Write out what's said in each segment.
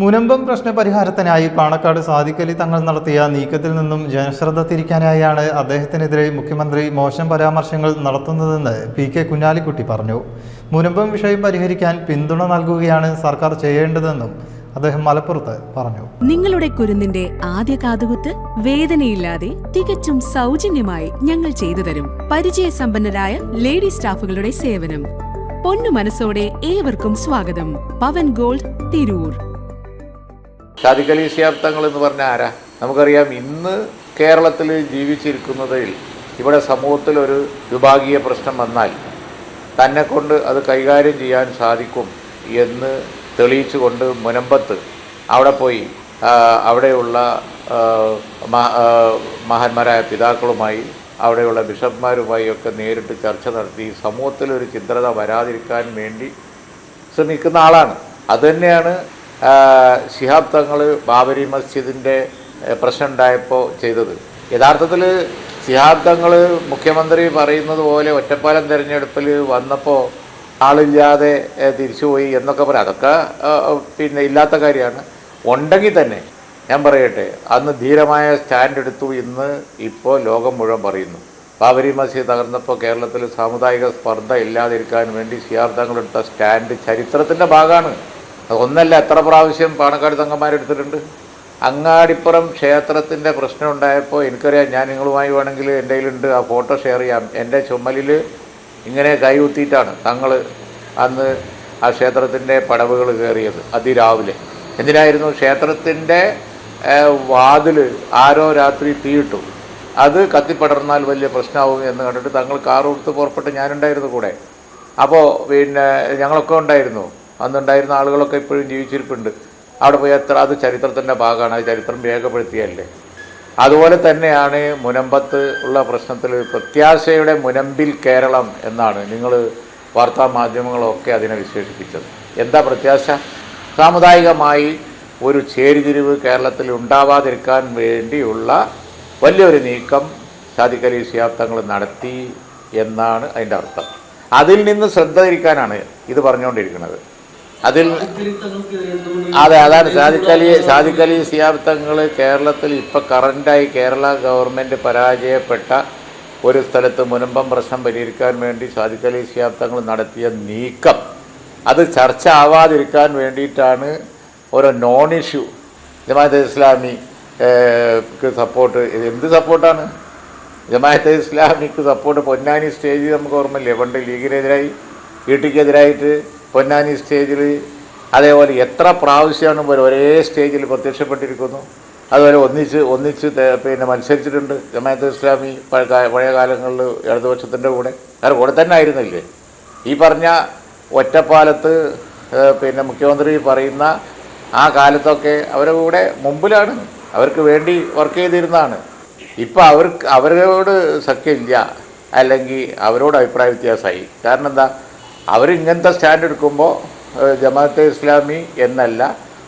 മുനമ്പം പ്രശ്ന പരിഹാരത്തിനായി പാണക്കാട് സാദിഖലി തങ്ങൾ നടത്തിയ നീക്കത്തിൽ നിന്നും ജനശ്രദ്ധ തിരിക്കാനായാണ് അദ്ദേഹത്തിനെതിരെ മുഖ്യമന്ത്രി മോശം പരാമർശങ്ങൾ നടത്തുന്നതെന്ന് പി കെ കുഞ്ഞാലിക്കുട്ടി പറഞ്ഞു. മുനമ്പം വിഷയം പരിഹരിക്കാൻ പിന്തുണ നൽകുകയാണ് സർക്കാർ ചെയ്യേണ്ടതെന്നും അദ്ദേഹം മലപ്പുറത്ത് പറഞ്ഞു. നിങ്ങളുടെ കുരുന്നിന്റെ ആദ്യ കാതുകുത്ത് വേദനയില്ലാതെ തികച്ചും സൗജന്യമായി ഞങ്ങൾ ചെയ്തു തരും. പരിചയസമ്പന്നരായ ലേഡി സ്റ്റാഫുകളുടെ സേവനം. പൊന്നു മനസ്സോടെ ഏവർക്കും സ്വാഗതം. പവൻ ഗോൾഡ് തിരൂർ. ഷാദിഖ് എന്ന് പറഞ്ഞ ആരാ? നമുക്കറിയാം ഇന്ന് കേരളത്തിൽ ജീവിച്ചിരിക്കുന്നതിൽ ഇവിടെ സമൂഹത്തിൽ ഒരു വിഭാഗീയ പ്രശ്നം വന്നാൽ തന്നെക്കൊണ്ട് അത് കൈകാര്യം ചെയ്യാൻ സാധിക്കും എന്ന് തെളിയിച്ചുകൊണ്ട് മുനമ്പത്ത് അവിടെ പോയി അവിടെയുള്ള മഹാന്മാരായ പിതാക്കളുമായി അവിടെയുള്ള ബിഷപ്പ്മാരുമായി ഒക്കെ നേരിട്ട് ചർച്ച നടത്തി സമൂഹത്തിൽ ഒരു ചിത്രത വരാതിരിക്കാൻ വേണ്ടി ശ്രമിക്കുന്ന ആളാണ്. അതുതന്നെയാണ് ശിഹാബ് തങ്ങൾ ബാബരി മസ്ജിദിന്റെ പ്രശ്നം ഉണ്ടായപ്പോൾ ചെയ്തത്. യഥാർത്ഥത്തിൽ ശിഹാബ് തങ്ങൾ മുഖ്യമന്ത്രി പറയുന്നത് പോലെ ഒറ്റപ്പാലം തിരഞ്ഞെടുപ്പിൽ വന്നപ്പോൾ ആളില്ലാതെ തിരിച്ചുപോയി എന്നൊക്കെ പറയാം. അതൊക്കെ പിന്നെ ഇല്ലാത്ത കാര്യമാണ്. ഉണ്ടെങ്കിൽ തന്നെ ഞാൻ പറയട്ടെ അന്ന് ധീരമായ സ്റ്റാൻഡ് എടുത്തു. ഇന്ന് ഇപ്പോൾ ലോകം മുഴുവൻ പറയുന്നു. ബാബരി മസ്ജിദ് തകർന്നപ്പോൾ കേരളത്തിൽ സാമുദായിക സ്പർദ്ധ ഇല്ലാതിരിക്കാൻ വേണ്ടി സിയാർ തങ്ങളെടുത്ത സ്റ്റാൻഡ് ചരിത്രത്തിന്റെ ഭാഗമാണ്. ഒന്നല്ല എത്ര പ്രാവശ്യം പാണക്കാട് തങ്ങന്മാരെടുത്തിട്ടുണ്ട്? അങ്ങാടിപ്പുറം ക്ഷേത്രത്തിന്റെ പ്രശ്നം ഉണ്ടായപ്പോൾ എനിക്കറിയാം ഞാൻ നിങ്ങളുമായി വേണമെങ്കിൽ എന്റെ കയ്യിലുണ്ട് ആ ഫോട്ടോ ഷെയർ ചെയ്യാം. എന്റെ ചുമലിൽ ഇങ്ങനെ കൈകുത്തിയിട്ടാണ് തങ്ങൾ അന്ന് ആ ക്ഷേത്രത്തിന്റെ പടവുകൾ കയറിയത് അതിരാവിലെ. എന്തിനായിരുന്നു? ക്ഷേത്രത്തിന്റെ വാതിൽ ആരോ രാത്രി തീയിട്ടു. അത് കത്തിപ്പടർന്നാൽ വലിയ പ്രശ്നമാവും എന്ന് കണ്ടിട്ട് തങ്ങൾ കാർ കൊടുത്ത് പുറപ്പെട്ട് ഞാനുണ്ടായിരുന്നു കൂടെ. അപ്പോൾ പിന്നെ ഞങ്ങളൊക്കെ ഉണ്ടായിരുന്നു. അന്നുണ്ടായിരുന്ന ആളുകളൊക്കെ ഇപ്പോഴും ജീവിച്ചിരിപ്പുണ്ട്. അവിടെ പോയി എത്ര അത് ചരിത്രത്തിന്റെ ഭാഗമാണ് അത് ചരിത്രം രേഖപ്പെടുത്തിയല്ലേ? അതുപോലെ തന്നെയാണ് മുനമ്പത്ത് ഉള്ള പ്രശ്നത്തിൽ പ്രത്യാശയുടെ മുനമ്പിൽ കേരളം എന്നാണ് നിങ്ങൾ വാർത്താ മാധ്യമങ്ങളൊക്കെ അതിനെ വിശേഷിപ്പിച്ചത്. എന്താ പ്രത്യാശ? സാമുദായികമായി ഒരു ചേരിതിരിവ് കേരളത്തിൽ ഉണ്ടാവാതിരിക്കാൻ വേണ്ടിയുള്ള വലിയൊരു നീക്കം ഷാദിഖ് സിയാത്തങ്ങൾ നടത്തി എന്നാണ് അതിന്റെ അർത്ഥം. അതിൽ നിന്ന് ശ്രദ്ധ തിരിക്കാനാണ് ഇത് പറഞ്ഞുകൊണ്ടിരിക്കുന്നത്. അതിൽ അതെ അതാണ്. സാധിക്കലി സാധിക്കലി സിയാബ്ദങ്ങൾ കേരളത്തിൽ ഇപ്പോൾ കറണ്ടായി കേരള ഗവൺമെന്റ് പരാജയപ്പെട്ട ഒരു സ്ഥലത്ത് മുനമ്പം പ്രശ്നം പരിഹരിക്കാൻ വേണ്ടി സാധിക്കലി സിയാബ്ദങ്ങൾ നടത്തിയ നീക്കം. അത് ചർച്ച ആവാതിരിക്കാൻ വേണ്ടിയിട്ടാണ് ഓരോ നോൺ ഇഷ്യൂ ജമാഅത്തെ ഇസ്ലാമിക്ക് സപ്പോർട്ട് ഇത് എന്ത് സപ്പോർട്ടാണ് ജമാഅത്തെ ഇസ്ലാമിക്ക് സപ്പോർട്ട് പൊന്നാനി സ്റ്റേജിൽ നമുക്ക് ഓർമ്മയില്ലേ? പണ്ട് ലീഗിനെതിരായി ഈട്ടിക്കെതിരായിട്ട് പൊന്നാനി സ്റ്റേജിൽ അതേപോലെ എത്ര പ്രാവശ്യമാണ് പോലെ ഒരേ സ്റ്റേജിൽ പ്രത്യക്ഷപ്പെട്ടിരിക്കുന്നു. അതുപോലെ ഒന്നിച്ച് ഒന്നിച്ച് പിന്നെ മത്സരിച്ചിട്ടുണ്ട് ജമാഅത്ത് ഇസ്ലാമി പഴയ കാലങ്ങളിൽ ഇടതുപക്ഷത്തിന്റെ കൂടെ. അത് കൂടെ തന്നെ ആയിരുന്നില്ലേ? ഈ പറഞ്ഞ ഒറ്റപ്പാലത്ത് പിന്നെ മുഖ്യമന്ത്രി പറയുന്ന ആ കാലത്തൊക്കെ അവരുടെ കൂടെ മുമ്പിലാണ്. അവർക്ക് വേണ്ടി വർക്ക് ചെയ്തിരുന്നതാണ്. ഇപ്പം അവർക്ക് അവരോട് സഖ്യമില്ല. അല്ലെങ്കിൽ അവരോട് അഭിപ്രായ വ്യത്യാസമായി. കാരണം എന്താ? അവരിങ്ങനത്തെ സ്റ്റാൻഡ് എടുക്കുമ്പോൾ ജമാഅത്തെ ഇസ്ലാമി എന്നല്ല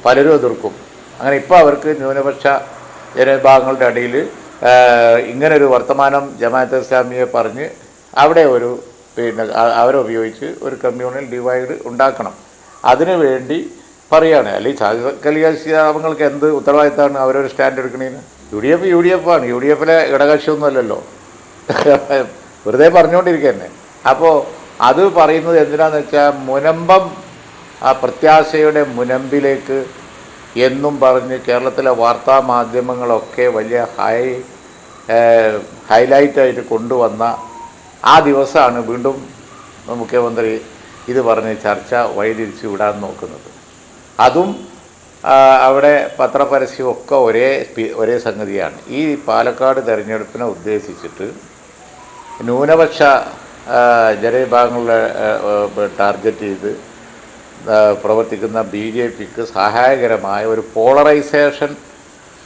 പലരും എതിർക്കും. അങ്ങനെ ഇപ്പോൾ അവർക്ക് ന്യൂനപക്ഷ ജനവിഭാഗങ്ങളുടെ ഇടയിൽ ഇങ്ങനൊരു വർത്തമാനം ജമാഅത്തെ ഇസ്ലാമിയെ പറഞ്ഞ് അവിടെ ഒരു പിന്നെ അവരെ ഉപയോഗിച്ച് ഒരു കമ്മ്യൂണൽ ഡിവൈഡ് ഉണ്ടാക്കണം. അതിനു വേണ്ടി പറയാണ്. അല്ലെങ്കിൽ സാധിക്കലിയാവങ്ങൾക്ക് എന്ത് ഉത്തരവാദിത്തമാണ് അവരൊരു stand എടുക്കണേന്ന് U D F U D F ആണ് യു ഡി എഫിലെ ഘടകകക്ഷിയൊന്നും അല്ലല്ലോ വെറുതെ പറഞ്ഞുകൊണ്ടിരിക്കുക തന്നെ അപ്പോൾ അത് പറയുന്നത് എന്തിനാന്ന് വെച്ചാൽ മുനമ്പം ആ പ്രത്യാശയുടെ മുനമ്പിലേക്ക് എന്നും പറഞ്ഞ് കേരളത്തിലെ വാർത്താ മാധ്യമങ്ങളൊക്കെ വലിയ ഹൈ ഹൈലൈറ്റായിട്ട് കൊണ്ടുവന്ന ആ ദിവസമാണ് വീണ്ടും മുഖ്യമന്ത്രി ഇത് പറഞ്ഞ് ചർച്ച വഴിതിരിച്ച് വിടാൻ നോക്കുന്നത്. അതും അവിടെ പത്രപരസ്യമൊക്കെ ഒരേ ഒരേ സംഗതിയാണ്. ഈ പാലക്കാട് തെരഞ്ഞെടുപ്പിനെ ഉദ്ദേശിച്ചിട്ട് ന്യൂനപക്ഷ ജനവിഭാഗങ്ങളെ ടാർഗറ്റ് ചെയ്ത് പ്രവർത്തിക്കുന്ന ബി ജെ പിക്ക് സഹായകരമായ ഒരു പോളറൈസേഷൻ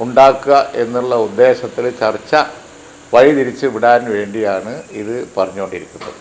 ഉണ്ടാക്കുക എന്നുള്ള ഉദ്ദേശത്തിൽ ചർച്ച വഴിതിരിച്ച് വിടാൻ വേണ്ടിയാണ് ഇത് പറഞ്ഞുകൊണ്ടിരിക്കുന്നത്.